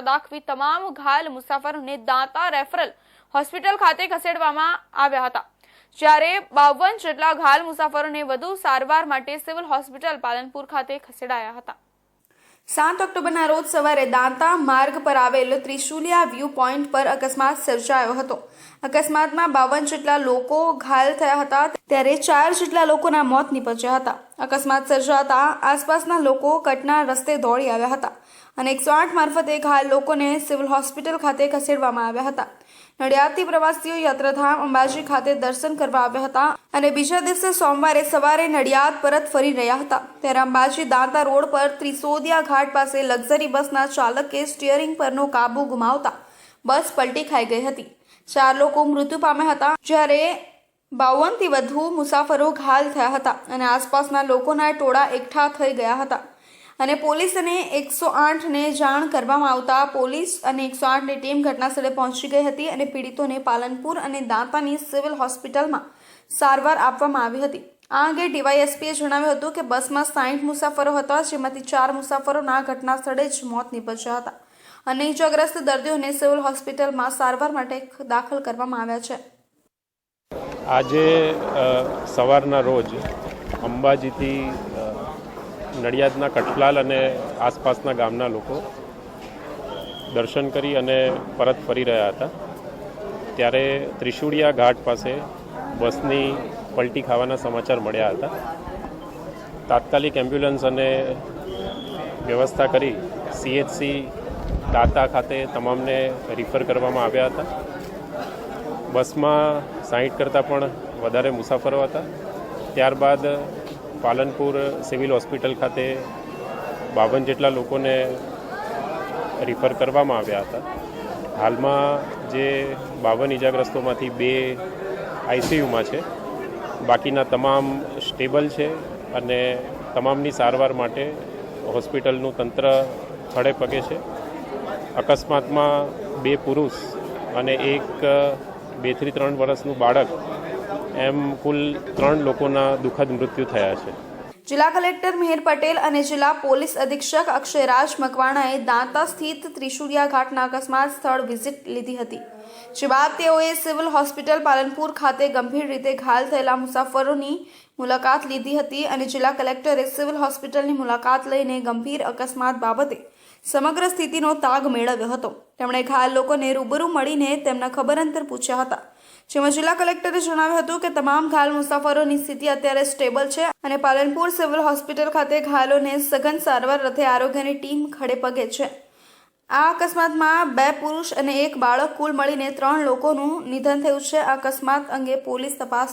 દાખવી તમામ ઘાયલ મુસાફરોને દાંતા રેફરલ હોસ્પિટલ ખાતે ખસેડવામાં આવ્યા હતા. જ્યારે બાવન જેટલા ઘાયલ મુસાફરોને વધુ સારવાર માટે સિવિલ હોસ્પિટલ પાલનપુર ખાતે ખસેડાયા હતા. સાત ઓક્ટોબરના રોજ સવારે દાંતા માર્ગ પર આવેલ ત્રિશુલિયા વ્યૂ પોઈન્ટ પર અકસ્માત સર્જાયો હતો. અકસ્માતમાં બાવન જેટલા લોકો ઘાયલ થયા હતા. ત્યારે ચાર જેટલા લોકોના મોત નીપજ્યા હતા. અકસ્માત સર્જાતા આસપાસના લોકો કટના રસ્તે દોડી આવ્યા હતા અને એકસો આઠ મારફતે ઘાયલ લોકોને સિવિલ હોસ્પિટલ ખાતે ખસેડવામાં આવ્યા હતા. નડિયાદથી પ્રવાસીઓ યાત્રાધામ અંબાજી ખાતે દર્શન કરવા આવ્યા હતા અને બીજા દિવસે સોમવારે સવારે નડિયાદ પરત ફરી રહ્યા હતા. ત્યારે અંબાજી દાંતા રોડ પર ત્રિસોદિયા ઘાટ પાસે લક્ઝરી બસના ચાલકે સ્ટીયરિંગ પરનો કાબુ ગુમાવતા બસ પલટી ખાઈ ગઈ હતી. ચાર લોકો મૃત્યુ પામ્યા હતા જ્યારે બાવનથી વધુ મુસાફરો ઘાયલ થયા હતા અને આસપાસના લોકોના ટોળા એકઠા થઈ ગયા હતા. અને પોલીસ અને એકસો આઠને જાણ કરવામાં આવતા પોલીસ અને એકસો આઠની ટીમ ઘટનાસ્થળે પહોંચી ગઈ હતી અને પીડિતોને પાલનપુર અને દાંતાની સિવિલ હોસ્પિટલમાં સારવાર આપવામાં આવી હતી. આ અંગે ડીવાયએસપીએ જણાવ્યું હતું કે બસમાં સાઠ મુસાફરો હતા, જેમાંથી ચાર મુસાફરોના ઘટના સ્થળે જ મોત નીપજ્યા હતા. અને ઇજાગ્રસ્ત દર્દીઓને સિવિલ હોસ્પિટલમાં સારવાર માટે દાખલ કરવામાં આવ્યા છે. આજે સવારના રોજ અંબાજીથી નડિયાદના કઠલાલ અને આસપાસના ગામના લોકો દર્શન કરી અને પરત ફરી રહ્યા હતા. ત્યારે ત્રિશુળિયા ઘાટ પાસે બસની પલટી ખાવાના સમાચાર મળ્યા હતા. તાત્કાલિક એમ્બ્યુલન્સ અને વ્યવસ્થા કરી સીએચસી દાતા ખાતે તમામને રિફર કરવામાં આવ્યા હતા. બસમાં સાહીઠ કરતાં પણ વધારે મુસાફરો હતા. ત્યારબાદ પાલનપુર સિવિલ હોસ્પિટલ ખાતે બાવન જેટલા લોકોને રિફર કરવામાં આવ્યા હતા. હાલમાં જે બાવન ઇજાગ્રસ્તોમાંથી બે આઈસીયુમાં છે. બાકીના તમામ સ્ટેબલ છે અને તમામની સારવાર માટે હોસ્પિટલનું તંત્ર ખડે પગે છે. અકસ્માતમાં બે પુરુષ અને એક બેથી ત્રણ વર્ષનું બાળક, એમ કુલ ત્રણ લોકોના દુઃખદ મૃત્યુ થયા છે. જિલ્લા કલેક્ટર મિહિર પટેલ અને જિલ્લા પોલીસ અધિક્ષક અક્ષયરાજ મકવાણાએ દાંતા સ્થિત ત્રિશુરિયા ઘાટના અકસ્માત સ્થળ વિઝિટ લીધી હતી, જે બાદ તેઓએ સિવિલ હોસ્પિટલ પાલનપુર ખાતે ગંભીર રીતે ઘાયલ થયેલા મુસાફરોની મુલાકાત લીધી હતી અને જિલ્લા કલેક્ટરે સિવિલ હોસ્પિટલની મુલાકાત લઈને ગંભીર અકસ્માત બાબતે સમગ્ર સ્થિતિનો તાગ મેળવ્યો હતો. તેમણે ઘાયલ લોકોને રૂબરૂ મળીને તેમના ખબર અંતર પૂછ્યા હતા. જેમાં જિલ્લા કલેક્ટરે જણાવ્યું હતું કે તમામ ઘાયલ મુસાફરોની સ્થિતિ અત્યારે સ્ટેબલ છે અને પાલનપુર સિવિલ હોસ્પિટલ ખાતે ઘાયલોને સઘન સારવાર રથે આરોગ્યની ટીમ ખડે પગે છે. આ અકસ્માતમાં બે પુરુષ અને એક બાળક કુલ મળીને ત્રણ લોકોનું નિધન થયું છે. આ અકસ્માત અંગે પોલીસ તપાસ